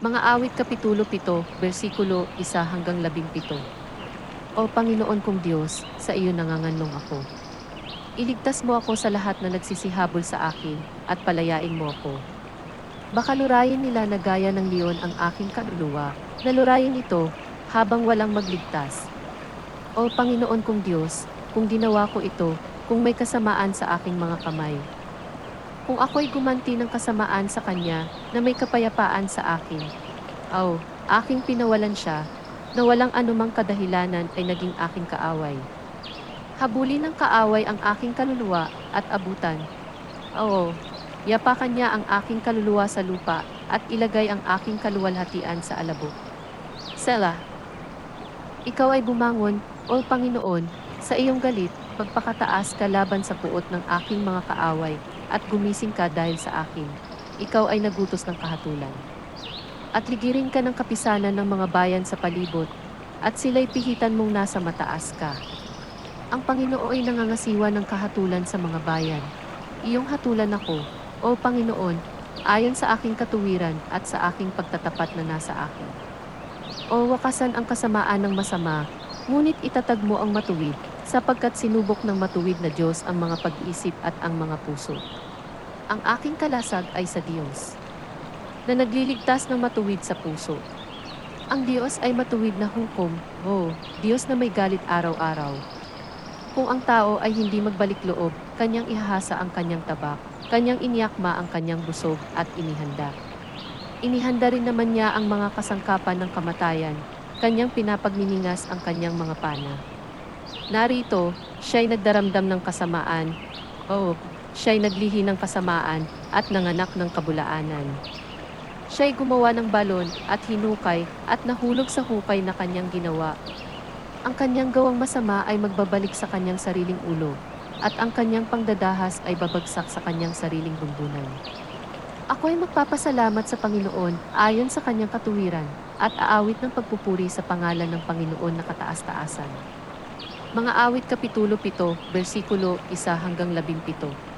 Mga awit Kapitulo 7, versikulo 1 hanggang 17. O Panginoon kong Diyos, sa iyo nanganganlong ako. Iligtas mo ako sa lahat na nagsisihabol sa akin, at palayain mo ako. Baka lurayin nila na gaya ng leon ang aking kaluluwa, na lurayin ito habang walang magligtas. O Panginoon kong Diyos, kung ginawa ko ito, kung may kasamaan sa aking mga kamay. Kung ako'y gumanti ng kasamaan sa Kanya na may kapayapaan sa akin. Aw, aking pinawalan siya, na walang anumang kadahilanan ay naging aking kaaway. Habulin ng kaaway ang aking kaluluwa at abutan. Oo, yapakan niya ang aking kaluluwa sa lupa at ilagay ang aking kaluwalhatian sa alabok. Sela, ikaw ay bumangon, O Panginoon, sa iyong galit, pagpakataas ka laban sa puot ng aking mga kaaway, at gumising ka dahil sa akin. Ikaw ay nagutos ng kahatulan. At ligirin ka ng kapisanan ng mga bayan sa palibot, at sila'y pihitan mong nasa mataas ka. Ang Panginoon ay nangangasiwa ng kahatulan sa mga bayan. Iyong hatulan ako, O Panginoon, ayon sa aking katuwiran at sa aking pagtatapat na nasa akin. O wakasan ang kasamaan ng masama, ngunit itatag mo ang matuwid, sapagkat sinubok ng matuwid na Diyos ang mga pag-iisip at ang mga puso. Ang aking kalasag ay sa Diyos, na nagliligtas ng matuwid sa puso. Ang Diyos ay matuwid na hukom, o Diyos na may galit araw-araw. Kung ang tao ay hindi magbalik loob, kanyang ihahasa ang kanyang tabak, kanyang inyakma ang kanyang busog at inihanda. Inihanda rin naman niya ang mga kasangkapan ng kamatayan, kanyang pinapagniningas ang kanyang mga pana. Narito, siya'y nagdaramdam ng kasamaan. Oo, siya'y naglihi ng kasamaan at nanganak ng kabulaanan. Siya'y gumawa ng balon at hinukay at nahulog sa hukay na kanyang ginawa. Ang kanyang gawang masama ay magbabalik sa kanyang sariling ulo, at ang kanyang pangdadahas ay babagsak sa kanyang sariling bundunan. Ako ay magpapasalamat sa Panginoon ayon sa kanyang katuwiran, at aawit ng pagpupuri sa pangalan ng Panginoon na kataas-taasan. Mga awit Kapitulo 7, versikulo 1 hanggang 17.